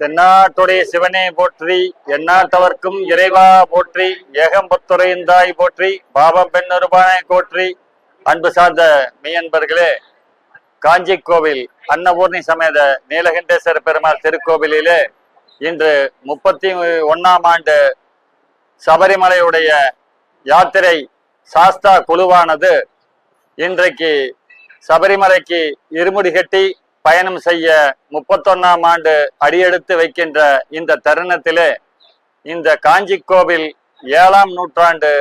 தென்னாட்டுடைய சிவனே போற்றி எந்நாட்டவர்க்கும் இறைவா போற்றி ஏகம்பத்துறையந்தாய் போற்றி பாபம் பெண்ணொருபானை போற்றி. அன்பு சார்ந்த மெய்யன்பர்களே காஞ்சி கோவில் அன்னபூர்ணி சமேத நீலகண்டேஸ்வர பெருமாள் திருக்கோவிலிலே இன்று முப்பத்தி ஒன்னாம் ஆண்டு சபரிமலையுடைய யாத்திரை சாஸ்தா குழுவானது இன்றைக்கு சபரிமலைக்கு இருமுடி கட்டி பயணம் செய்ய முப்பத்தொன்னாம் ஆண்டு அடியெடுத்து வைக்கின்ற இந்த தருணத்திலே இந்த காஞ்சி கோவில் ஏழாம் நூற்றாண்டு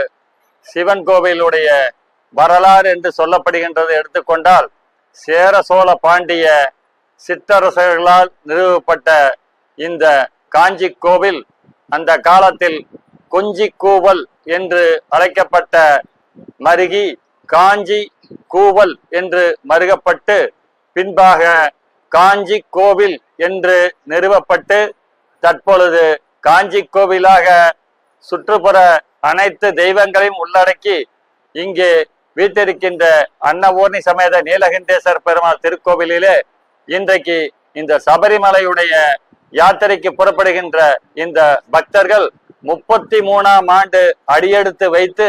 சிவன் கோவிலுடைய வரலாறு என்று சொல்லப்படுகின்றதை எடுத்துக்கொண்டால் சேர சோழ பாண்டிய சிற்றரசர்களால் நிறுவப்பட்ட இந்த காஞ்சி கோவில் அந்த காலத்தில் கொஞ்சி கூவல் என்று அழைக்கப்பட்ட மருகி காஞ்சி கூவல் என்று மருகப்பட்டு பின்பாக காஞ்சி கோவில் என்று நிறுவப்பட்டு தற்பொழுது காஞ்சி கோவிலாக சுற்றுப்புற அனைத்து தெய்வங்களையும் உள்ளடக்கி இங்கே வீட்டிருக்கின்ற அன்னபூர்ணி சமேத நீலகண்டேஸ்வர பெருமாள் திருக்கோவிலிலே இன்றைக்கு இந்த சபரிமலையுடைய யாத்திரைக்கு புறப்படுகின்ற இந்த பக்தர்கள் முப்பத்தி மூணாம் ஆண்டு அடியெடுத்து வைத்து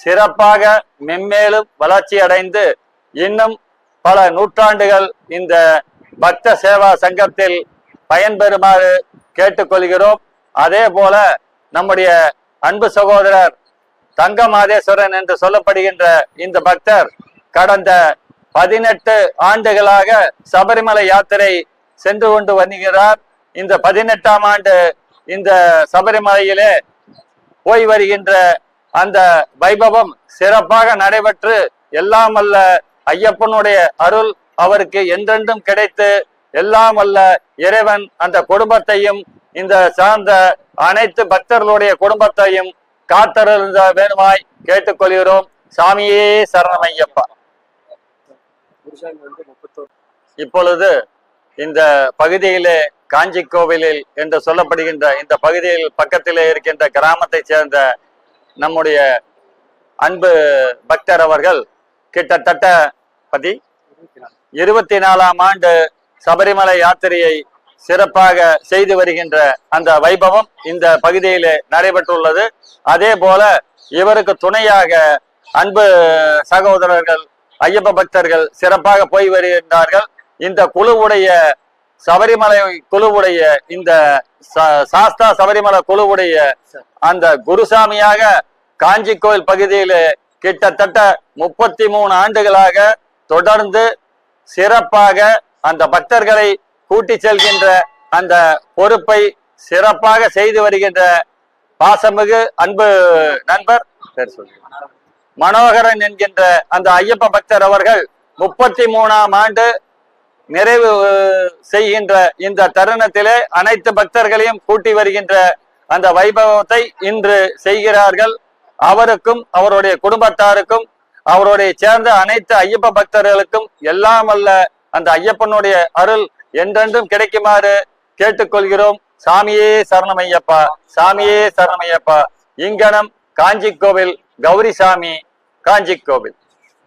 சிறப்பாக மென்மேலும் வளர்ச்சி அடைந்து இன்னும் பல நூற்றாண்டுகள் இந்த பக்த சேவா சங்கத்தில் பயன்பெறுமாறு கேட்டுக்கொள்கிறோம். அதே போல நம்முடைய அன்பு சகோதரர் தங்க மாதேஸ்வரன் என்று சொல்லப்படுகின்ற இந்த பக்தர் கடந்த பதினெட்டு ஆண்டுகளாக சபரிமலை யாத்திரை சென்று கொண்டு வருகிறார். இந்த பதினெட்டாம் ஆண்டு இந்த சபரிமலையிலே போய் வருகின்ற அந்த வைபவம் சிறப்பாக நடைபெற்று எல்லாம் அல்ல ஐயப்பனுடைய அருள் அவருக்கு என்றென்றும் கிடைத்து எல்லாம் அல்ல இறைவன் அந்த குடும்பத்தையும் இந்த சார்ந்த அனைத்து பக்தர்களுடைய குடும்பத்தையும் காத்தருந்த வேணுமாய் கேட்டுக்கொள்கிறோம். சாமியே சரணமையப்பா. இப்பொழுது இந்த பகுதியிலே காஞ்சி கோவிலில் என்று சொல்லப்படுகின்ற இந்த பகுதியில் பக்கத்திலே இருக்கின்ற கிராமத்தை சேர்ந்த நம்முடைய அன்பு பக்தர் அவர்கள் கிட்டத்தட்ட பதி. இருபத்தி நாலாம் ஆண்டு சபரிமலை யாத்திரையை சிறப்பாக செய்து வருகின்ற அந்த வைபவம் இந்த பகுதியிலே நடைபெற்றுள்ளது. அதே போல இவருக்கு துணையாக அன்பு சகோதரர்கள் ஐயப்ப பக்தர்கள் சிறப்பாக போய் வருகின்றார்கள். இந்த குழுவுடைய சபரிமலை குழுவுடைய இந்த சா- சாஸ்தா சபரிமலை குழுவுடைய அந்த குருசாமியாக காஞ்சி கோயில் பகுதியிலே கிட்டத்தட்ட முப்பத்தி மூணு ஆண்டுகளாக தொடர்ந்து சிறப்பாக அந்த பக்தர்களை கூட்டி செல்கின்ற அந்த பொறுப்பை சிறப்பாக செய்து வருகின்ற பாசமிகு அன்பு நண்பர். மனோகரன் என்கின்ற அந்த ஐயப்ப பக்தர் அவர்கள் முப்பத்தி மூணாம் ஆண்டு நிறைவு செய்கின்ற இந்த தருணத்திலே அனைத்து பக்தர்களையும் கூட்டி வருகின்ற அந்த வைபவத்தை இன்று செய்கிறார்கள் அவருக்கும் அவருடைய குடும்பத்தாருக்கும் அவருடைய சேர்ந்த அனைத்து ஐயப்ப பக்தர்களுக்கும் எல்லாம் அல்ல அந்த ஐயப்பனுடைய அருள் என்றென்றும் கிடைக்குமாறு கேட்டுக்கொள்கிறோம். சாமியே சரணமையப்பா சாமியே சரணமையப்பா. இங்கனம் காஞ்சி கோவில் கௌரிசாமி காஞ்சி கோவில்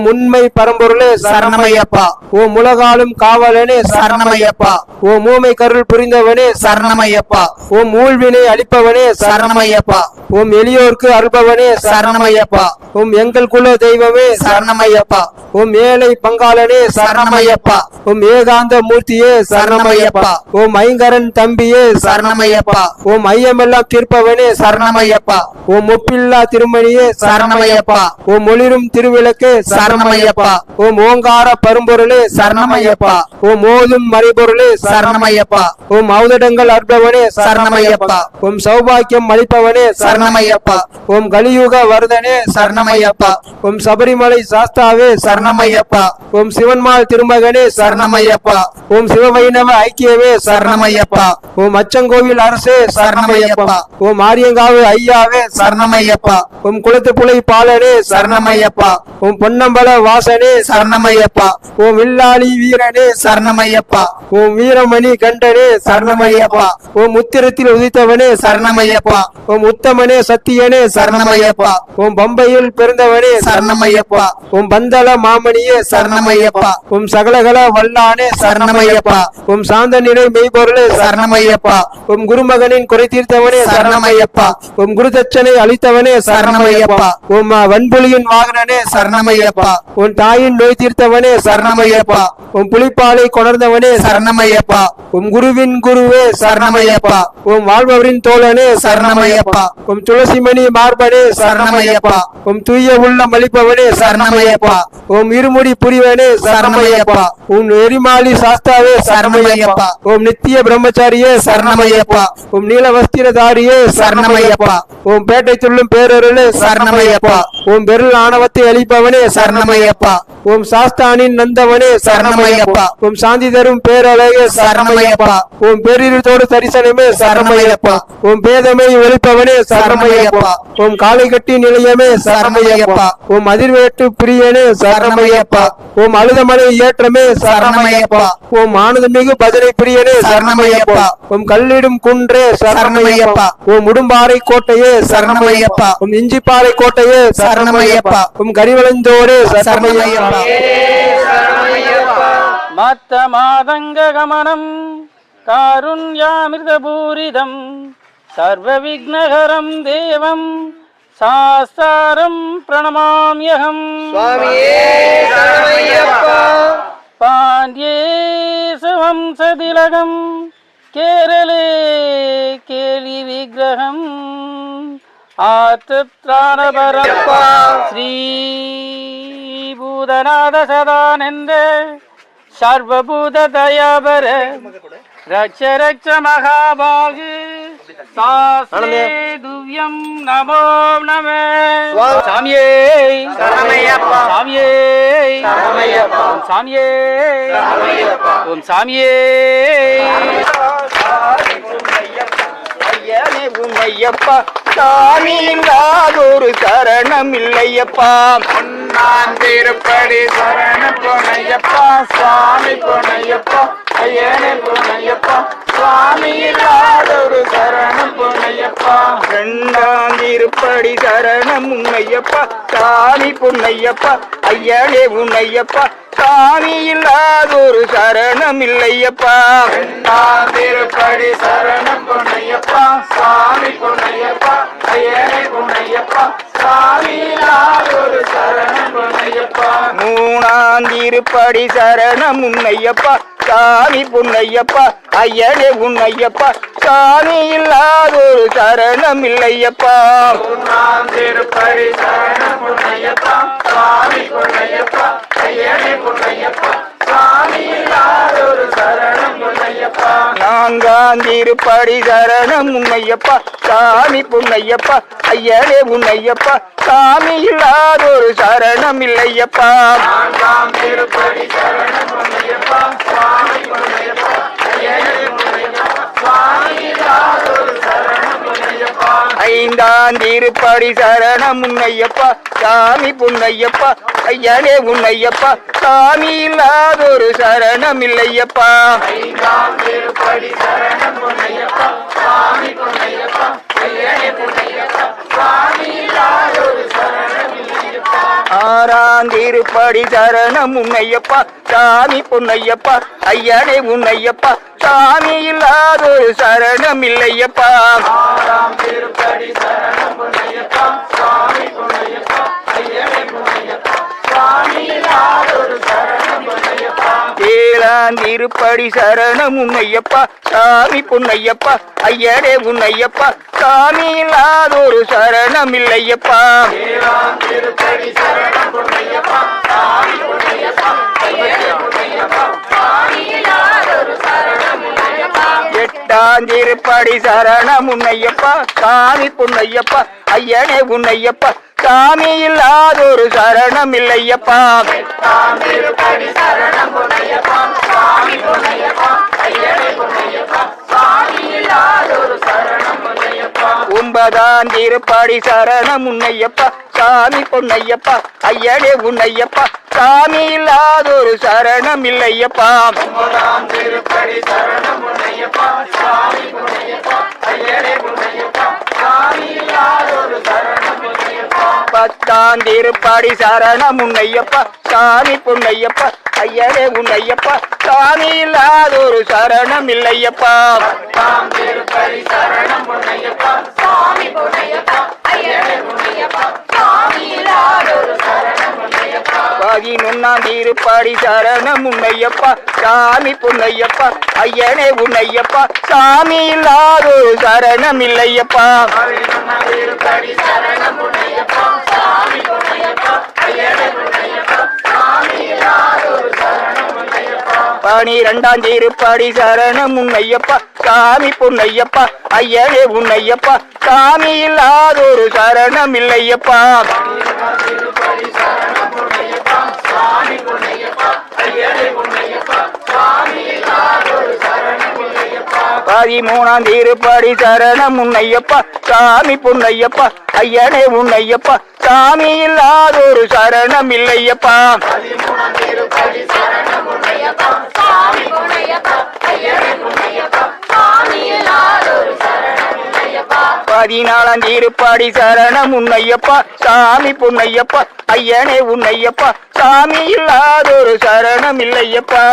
உண்மை பரம்பொருளே சரணமையப்பா ஓ முலகாலும் காவலனே சரணமையப்பா ஓ மூமை கருள் புரிந்தவனே சரணமையப்பா ஓம் ஊழ்வினை அளிப்பவனே சரணமையப்பா ஓம் எளியோர்க்கு அருள்பவனே சரணமையப்பா ஓம் எங்கள் குல தெய்வமே சரணமையப்பா ஓம் ஏழை பங்காளனே சரணமையப்பா ஓம் ஏகாந்த மூர்த்தியே சரணமையப்பா ஓம் ஐங்கரன் தம்பியே சரணமையப்பா ஓம் ஐயமெல்லாம் தீர்ப்பவனே சரணமையப்பா ஓம் முப்பில்லா திருமணியே சரணமையப்பா ஓம் ஒளிரும் திருவிளக்கே சரணமையப்பா ஓம் ஓங்கார பரும்பொருளே சரணமையப்பா ஓம் ஓதும் மறைபொருளே சரணமையப்பா ஓம் ஔதடங்கள் அற்பவனே சரணமையப்பா ஓம் சௌபாக்கியம் அளிப்பவனே சரணமையப்பா ஓம் கலியுக வரதனே சரணமையப்பா ஓம் சபரிமலை சாஸ்தாவே சரணமையப்பா ஓம் சிவன்மால் திருமகனே சரணமையப்பா ஓம் சிவவைணவ ஐக்கியவே சரணமையப்பா ஓம் அச்சங்கோவில் அரசே சரணமையப்பா ஓம் ஆரியங்காவு ஐயாவே சரணமையப்பா ஓம் குளத்துப்புலை பாலனே சரணமையப்பா ஓம் பொன்னம்பல அம்பல வாசனே சரணமையப்பா ஓம் வில்லாளி வீரனே சரணமையப்பா ஓம் வீரமணி கண்டனே சரணமையப்பா ஓம் உத்திரத்தில் உதித்தவனே சரணமையப்பா ஓம் உத்தமனே சத்தியனே சரணமையப்பா ஓம் பம்பையில் பிறந்தவனே சரணமையப்பா ஓம் பந்தள மாமணியே சரணமையப்பா ஓம் சகலகல வல்லானே சரணமையப்பா ஓம் சாந்த நிலை மெய்பொருளே சரணமையப்பா ஓம் குருமகனின் குறை தீர்த்தவனே சரணமையப்பா ஓம் குருதட்சனை அளித்தவனே சரணமையப்பா ஓம் வன்புலியின் வாகனனே சரணமையப்பா உன் தாயின் நோய் தீர்த்தவனே சரணமையப்பா. உன் புலிப்பாலை கொணர்ந்தவனே சரணமையப்பா. உம் குருவின் குருவே சரணமையப்பா உம் வாழ்பவரின் தோழனே சரணமையப்பா உம் துளசிமணி மார்பனே சரணமையப்பா உம் தூய உள்ளம் அளிப்பவனே சரணமையப்பா உம் இருமுடி புரிவனே சரணமையப்பா உம் எரிமாலி சாஸ்தாவே சரணமையப்பா உம் நித்திய பிரம்மச்சாரியே சரணமையப்பா உம் நீல வஸ்திரதாரியே சரணமையப்பா உம் பேட்டை சொல்லும் பேரருளே சரணமையப்பா உம் பெருள் ஆணவத்தை அளிப்பவனே சரணமையப்பா உம் சாஸ்தானின் நந்தவனே சரணமையப்பா. உம் சாந்தி தரும் பேரழகே சரணமையப்பா. உம் பேரிருத்தோடு தரிசனமே சரணமையப்பா. உம் பேதமை ஒழிப்பவனே சரணமையப்பா. உம் காலை கட்டி நிலையமே சரணமையப்பா. உம் அதிர்வேட்டு பிரியனே சரணமையப்பா உம் அழுதமலை ஏற்றமே சரணமையப்பா. உம் ஆனந்தமிகு பஜனை பிரியனே சரணமையப்பா. உம் கல்லிடும் குன்றே சரணமையப்பா. உம் உடும்பாறை கோட்டையே சரணமையப்பா. உம் இஞ்சிப்பாறை கோட்டையே சரணமையப்பா. உம் கரிவளந்தோரே சரணமையப்பா. மத்த மாதங்க கமனம் காருண்யாமிர்தபூரிதம் சர்வ விக்னகரம் தேவம் சாஸ்தாரம் பிரணமாம்யகம். பாண்டியே வம்சதிலகம் கேரளே கேலி விக்கிரகம். ஆத்திராணபரப்பா ஸ்ரீ பூதநாத சதானந்த சர்வபூத தயாபர ரக்ஷ ரக்ஷ மகாபாகு சாஸ்திரே துவ்யம் நமோ நம. சாமியே. சாமியே. சாமியே. ஓம் சாமியே. ஐயனே உன்னையப்பா சாமி இல்லாதொரு சரணம் இல்லையப்பா. நான் திருப்படி சரண பொனையப்பா சுவாமி பொனையப்பா ஐயனே பொனையப்பா சுவாமி இல்லாதொரு சரணம் பொனையப்பா ரெண்டாம் திருப்படி சரணம் உன்னையப்பா சாமி பொன்னையப்பா ஐயனே உன்னையப்பா சாமி இல்லாதொரு சரணம் இல்லையப்பா நான் திருப்படி சரணம் பொனையப்பா சுவாமி பொனையப்பா ஐயனே பொனையப்பா சுவாமி இல்லாதொரு சரணம் மூணாந்திருப்படி சரணம் உன்னையப்பா சாமி புன்னையப்பா ஐயனே உன்னையப்பா சாமி இல்லாதொரு சரணம் இல்லையப்பா. நான் திருப்படி சரணம் உன்னையப்பா சாமி புன்னையப்பா ஐயனே புன்னையப்பா. சுவாமி சரணம் பொனையப்பா நான்காம் திருப்படி சரணம் உன்னையப்பா சாமி பொன்னையப்பா ஐயனே உன்னையப்பா சாமி இல்லாதொரு சரணம் இல்லையப்பா நான்காம் ஐந்தாம் திருப்படி சரணம் உன்னையப்பா சாமி புன்னையப்பா ஐயனே உன்னையப்பா சாமி இல்லாதொரு சரணம் இல்லையப்பா. சாமி திருப்படி ஐயனே பொனையப்பா சுவாமி இல்லாதொரு சரணம் ஆறாந்திருப்படி சரணம் உன்னையப்பா சாமி பொன்னையப்பா ஐயனை உன்னையப்பா சாமி இல்லாத ஒரு சரணம் இல்லையப்பா. சாமி இல்லாத சரணம் பொனையப்பா சுவாமி பொனையப்பா ஐயனே பொனையப்பா சுவாமி இல்லாதொரு சரணம் பொனையப்பா ஏழாம் திருப்படி சரணம் உன்னையப்பா சாமி பொன்னையப்பா ஐயனே உன்னையப்பா. சாமி இல்லாதொரு சரணம் இல்லையப்பா ஏழாம் சரணம் இல்லையப்பா. எட்டாம் சரணம் உன்னையப்பா சாமி பொன்னையப்பா ஐயனே உன்னையப்பா. சாமி இல்லாதொரு சரணம் இல்லையப்பா எட்டாம் திருப்படி சரணம் ஒன்பதாம் திருப்பாடி சரணம் உன்னையப்பா சாமி பொன்னையப்பா ஐயனே உன்னையப்பா சாமி இல்லாதொரு சரணம் இல்லையப்பா ஒன்பதாம் திருப்படி சரணம் உன்னையப்பா சாமி பொன்னையப்பா ஐயனே உன்னையப்பா. உன்னையப்பா திருப்பாடி சரணம் முன்னையப்பா சாமி பொன்னையப்பா. இல்லையப்பா. திருப்படி சரணம் உன்னையப்பா சாமி பொன்னையப்பா ஐயனே பொன்னையப்பா சாமி இல்லாதொரு சரணம் உன்னையப்பா பதினொன்னாம் திருப்பாடி சரணம் உன்னையப்பா சாமி பொன்னையப்பா ஐயனே உன்னையப்பா சாமி இல்லாதொரு சரணம் இல்லையப்பா. சரணம் உன்னையப்பா சாமி பொன்னையப்பா ஐயனே பொன்னையப்பா சாமி இல்லாதொரு சரணம் உன்னையப்பா பனிரெண்டாம் திருப்பாடி சரணம் உன்னையப்பா சாமி பொன்னையப்பா ஐயனே உன்னையப்பா சாமி இல்லாதொரு சரணம் இல்லையப்பா. சாமி பொன்னையப்பா ஐயனே பதிமூணாம் திருப்பாடி சரணம் உன்னையப்பா சாமி பொன்னையப்பா ஐயனே உன்னையப்பா சாமி இல்லாதொரு சரணம் இல்லையப்பா. பதிமூணாம் திருப்படி சரணம் உன்னையப்பா சாமி பொன்னையப்பா ஐயனே பொன்னையப்பா சாமி இல்லாதொரு சரணம் உன்னையப்பா பதினாலாம் திருப்பாடி சரணம் உன்னையப்பா சாமி பொன்னையப்பா ஐயனே உன்னையப்பா சாமி இல்லாதொரு சரணம் இல்லையப்பா.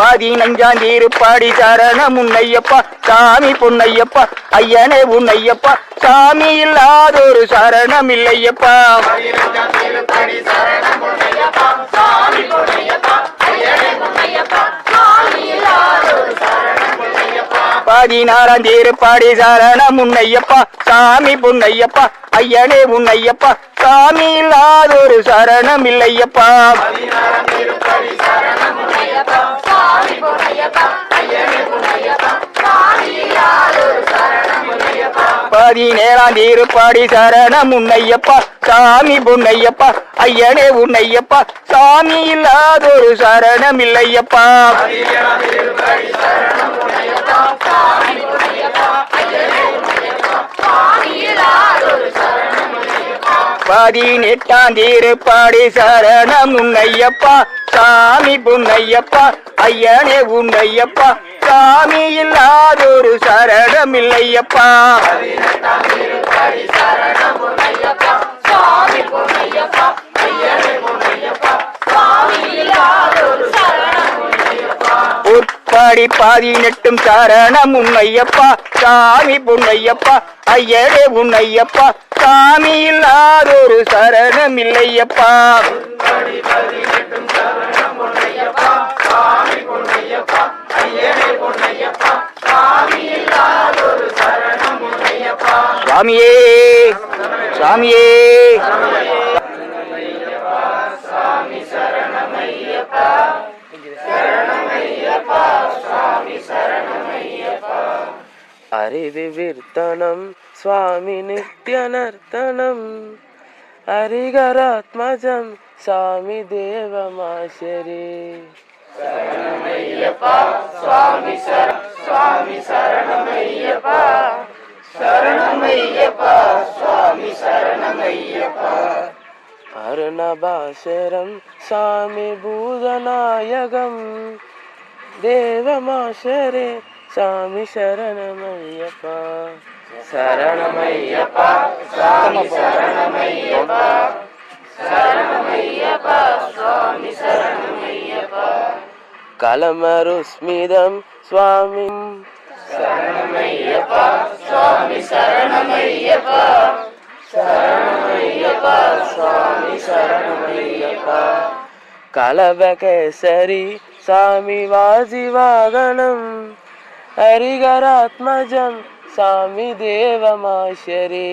பதினஞ்சாம் திருப்பாடி சரணம் உன்னையப்பா சாமி பொன்னையப்பா ஐயனே உன்னையப்பா சாமி இல்லாதொரு சரணம் இல்லையப்பா பதினஞ்சாம் திருப்படி சரணம் உன்னையப்பா சாமி பொன்னையப்பா ஐயனே பொன்னையப்பா சாமி இல்லாதொரு சரணம் பதினாறாம் திருப்பாடி சரணம் உன்னையப்பா சாமி பொன்னையப்பா ஐயனே உன்னையப்பா சாமி இல்லாதொரு சரணம் இல்லையப்பா. பதினேழாம் திருப்பாடி சரணம் உன்னையப்பா சாமி பொன்னையப்பா ஐயனே உன்னையப்பா சாமி இல்லாதொரு சரணம் இல்லையப்பா பதினேழாம் திருப்படி சரணம் உன்னையப்பா சாமி பொன்னையப்பா ஐயனே பொன்னையப்பா சாமி இல்லாதொரு சரணம் உன்னையப்பா பதினெட்டாம் சரணம் உன்னையப்பா. சாமி புன்னையப்பா ஐயனே உன்னையப்பா. சாமி இல்லாதொரு சரணம் இல்லையப்பா பதினெட்டாம் திருப்படி சரணம் உன்னையப்பா சாமி பொன்னையப்பா ஐயனே பொன்னையப்பா சாமி இல்லாதொரு சரணம் உன்னையப்பா பாடி பாதி நெட்டும் சரணம் உன்னையப்பா. சாமி பொன்னையப்பா. ஐயரே உன்னையப்பா. சாமி இல்லாதொரு சரணம் இல்லையப்பா. சாமியே பதினெட்டும் சரணம் பொன்னையப்பா சாமி பொன்னையப்பா അറിവ് വിർത്തണം സ്വാമി നിത്യനർത്തനം അരികരാത്മജം സ്വാമി ദേവമാശരി. സ്വാമി സ്വാമി ശരണമയ്യപ്പ. ശരണമയ്യപ്പ സ്വാമി ശരണമയ്യപ്പ. अरुणभाशरं स्वामि भोजनायकं देवमाशरे स्वामि शरणमय्यप्पा शरणमय्यप्पाय स्वामि कलमरुस्मिदं स्वामिं शरणमय्यपा। स्वामि। शरणमय्यप्पाय्यप्पा கலபகேசரி சாமி வாசி வாகனம். ஹரிகராத்மஜம் சாமி தேவமாஷரி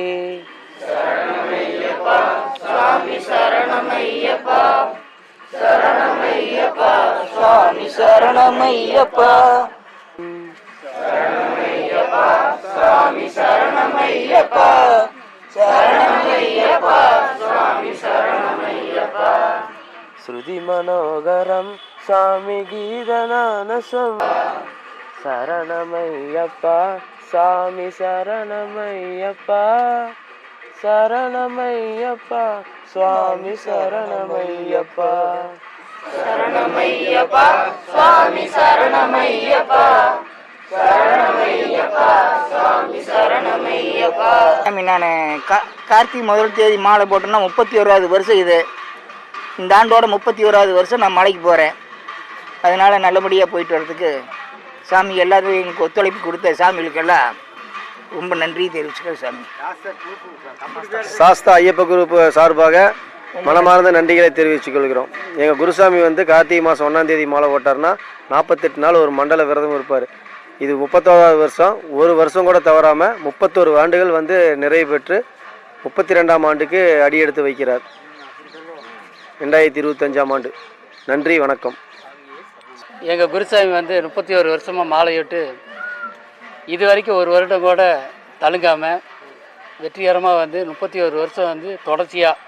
சாமி சரணமையப்பா சரணமையப்பா சரணமையப்பா ஸ்ருதி மனோகரம் சாமி கீதநானசம். சரணமையப்பா சாமி சரணமையப்பா. சரணமையப்பா சுவாமி சரணமையப்பா. சரணமையப்பா சுவாமி சரணமையப்பா. சாமி நான் கா கார்த்திகை முதல் தேதி மாலை போட்டோம்னா முப்பத்தி ஓராவது வருஷம் இது. இந்த ஆண்டோட முப்பத்தி ஓராவது வருஷம் நான் மலைக்கு போகிறேன் அதனால் நல்லபடியாக போயிட்டு வர்றதுக்கு சாமி எல்லாரும் எங்களுக்கு ஒத்துழைப்பு கொடுத்த சாமிகளுக்கெல்லாம் ரொம்ப நன்றி தெரிவிச்சுக்கிறேன் சாமி. சாஸ்தா ஐயப்ப குரூப் சார்பாக மனமார்ந்த நன்றிகளை தெரிவித்துக் கொள்கிறோம் எங்கள் குருசாமி வந்து கார்த்திகை மாதம் ஒன்றாம் தேதி மாலை போட்டார்னா நாற்பத்தெட்டு நாள் ஒரு மண்டல விரதம் இருப்பார். இது முப்பத்தோராவது வருஷம். ஒரு வருஷம் கூட தவறாமல் முப்பத்தோரு ஆண்டுகள் வந்து நிறைவு பெற்று முப்பத்தி ரெண்டாம் ஆண்டுக்கு அடியெடுத்து வைக்கிறார். ரெண்டாயிரத்தி இருபத்தஞ்சாம் ஆண்டு. நன்றி வணக்கம். எங்கள் குருசாமி வந்து முப்பத்தி ஒரு வருஷமாக மாலையிட்டு இது வரைக்கும் ஒரு வருடம் கூட தழுங்காமல் வெற்றிகரமாக வந்து முப்பத்தி ஒரு வருஷம் வந்து தொடர்ச்சியாக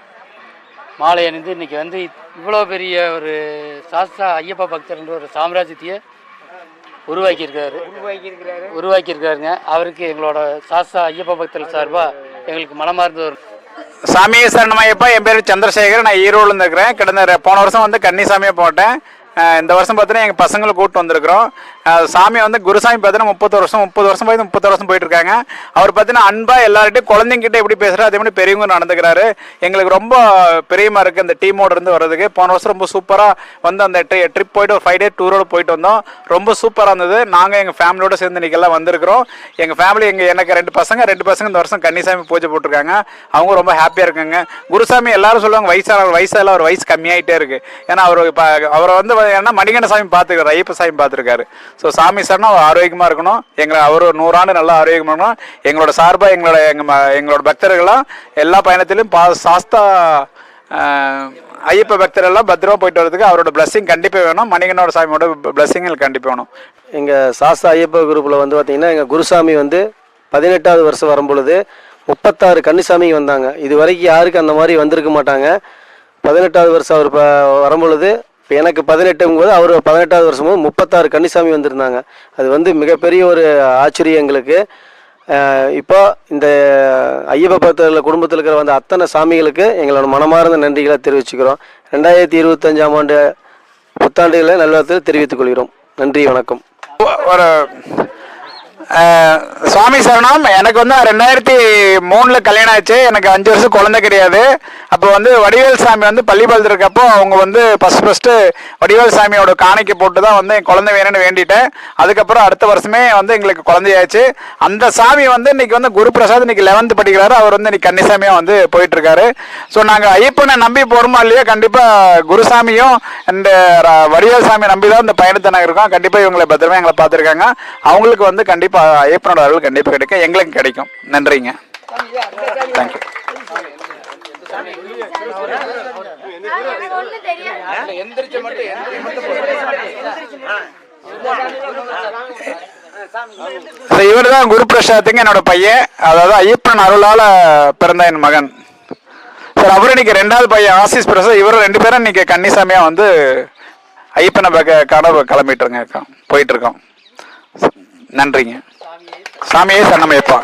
மாலை அணிந்து இன்றைக்கி வந்து இவ்வளோ பெரிய ஒரு சாஸ்தா ஐயப்பா பக்தர்ன்ற ஒரு சாம்ராஜ்யத்தையே உருவாக்கியிருக்காரு. உருவாக்கியிருக்காருங்க. அவருக்கு எங்களோட சாஸ்தா ஐயப்பா பக்தர் சார்பாக எங்களுக்கு மனமார்ந்த ஒரு சாமியே சரணமையப்பா என் பேர் சந்திரசேகர். நான் ஈரோடுல இருக்கிறேன். கடந்த போன வருஷம் வந்து கன்னிசாமியை போட்டேன். இந்த வருஷம் பார்த்தீங்கன்னா எங்கள் பசங்களை கூப்பிட்டு வந்திருக்கிறோம். சாமி வந்து குருசாமி பார்த்தீங்கன்னா முப்பது வருஷம் முப்பது வருஷம் போய் முப்பது வருஷம் போயிட்டு இருக்காங்க. அவர் பார்த்தீங்கன்னா அன்பாக எல்லார்ட்டையும் குழந்தைங்கிட்ட எப்படி பேசுகிறா அதே மாதிரி பெரியவங்க நடந்துக்கிறாரு. எங்களுக்கு ரொம்ப பிரியமாக இருக்குது அந்த டீமோட இருந்து வர்றதுக்கு. போன வருஷம் ரொம்ப சூப்பராக வந்து அந்த ட்ரி ட்ரிப் போயிட்டு ஒரு ஃபைவ் டே டூரோட போயிட்டு வந்தோம். ரொம்ப சூப்பராக இருந்தது. நாங்கள் எங்கள் ஃபேமிலியோட சேர்ந்து இன்றைக்கெல்லாம் வந்திருக்கிறோம். எங்கள் ஃபேமிலி எங்கள் எனக்கு ரெண்டு பசங்க ரெண்டு பசங்க இந்த வருஷம் கன்னிசாமி பூஜை போட்டிருக்காங்க. அவங்க ரொம்ப ஹாப்பியாக இருக்காங்க. குருசாமி எல்லாரும் சொல்லுவாங்க வயசான வயசால அவர் வயசு கம்மியாயிட்டே இருக்கு. ஏன்னா அவர் இப்போ அவரை வந்து ஏன்னா மணிகண்ட சாமி பார்த்துருக்காரு ஐயப்ப சாமி பார்த்துருக்காரு ஸோ சாமி சார்னா அவர் ஆரோக்கியமாக இருக்கணும். எங்களை அவர் ஒரு நூறாண்டு நல்லா ஆரோக்கியமாக இருக்கணும். எங்களோட சார்பாக எங்களோட எங்கள் ம- எங்களோட பக்தர்கள்லாம் எல்லா பயணத்திலும் பா சாஸ்தா ஐயப்ப பக்தரெல்லாம் பத்திரமா போயிட்டு வரதுக்கு அவரோட பிளஸ்ஸிங் கண்டிப்பாக வேணும். மணிகண்டோட சாமியோட blessing கண்டிப்பாக வேணும். எங்கள் சாஸ்தா ஐயப்ப குரூப்பில் வந்து பார்த்திங்கன்னா எங்கள் குருசாமி வந்து பதினெட்டாவது வருஷம் வரும்பொழுது முப்பத்தாறு கன்னிசாமி வந்தாங்க. இது வரைக்கும் யாருக்கும் அந்த மாதிரி வந்திருக்க மாட்டாங்க. பதினெட்டாவது வருஷம் அவர் இப்போ வரும்பொழுது இப்போ எனக்கு பதினெட்டுங்கும் போது அவர் பதினெட்டாவது வருஷம் போது முப்பத்தாறு கன்னிசாமி வந்திருந்தாங்க. அது வந்து மிகப்பெரிய ஒரு ஆச்சரியம் எங்களுக்கு. இப்போ இந்த ஐயப்ப பக்தர்கள் குடும்பத்தில் இருக்கிற வந்த அத்தனை சாமிகளுக்கு எங்களோட மனமார்ந்த நன்றிகளை தெரிவிச்சுக்கிறோம். ரெண்டாயிரத்தி இருபத்தஞ்சாம் ஆண்டு புத்தாண்டுகளை நல்வாழ்த்து தெரிவித்துக் கொள்கிறோம். நன்றி வணக்கம். ஒரு சுவாமி சரணம். எனக்கு வந்து ரெண்டாயிரத்தி மூணில் கல்யாணம் ஆச்சு எனக்கு அஞ்சு வருஷம் குழந்தை கிடையாது. அப்போ வந்து வடிவேல் சாமி வந்து பள்ளி இருக்கப்போ அவங்க வந்து ஃபர்ஸ்ட் ஃபஸ்ட்டு வடிவேல் சாமியோட காணிக்கை போட்டு தான் வந்து என் குழந்தை வேணும்னு வேண்டிட்டேன். அதுக்கப்புறம் அடுத்த வருஷமே வந்து எங்களுக்கு குழந்தையாச்சு அந்த சாமி வந்து இன்னைக்கு வந்து குரு பிரசாத் இன்னைக்கு லெவன்த் படிக்கிறாரு. அவர் வந்து இன்னைக்கு கன்னிசாமியாக வந்து போயிட்டுருக்காரு. ஸோ நாங்கள் ஐயப்பனை நம்பி போகிறோமா இல்லையோ கண்டிப்பாக குருசாமியும் இந்த வடிவேல் சாமி நம்பி தான் இந்த பயணத்தை நாங்கள் இருக்கோம். கண்டிப்பாக இவங்களை பத்திரமா எங்களை பார்த்துருக்காங்க. அவங்களுக்கு வந்து கண்டிப்பாக ஐயப்பனோட அருள் கண்டிப்பாக கிடைக்கும். எங்களுக்கு கிடைக்கும். நன்றிங்க. தேங்க்யூ இவர் தான் குரு பிரசாத்துங்க என்னோட பையன். அதாவது ஐயப்பன் அருளால பிறந்த என் மகன். சார் அவரும் இன்னைக்கு ரெண்டாவது பையன் ஆசிஸ் பிரசாத். இவரும் ரெண்டு பேரும் இன்னைக்கு கன்னிசாமியா வந்து ஐயப்பனை பார்க்க கனவு கிளம்பிட்டு இருக்கோம் போயிட்டு இருக்கோம் நன்றிங்க. சாமியே சன்னமையப்பா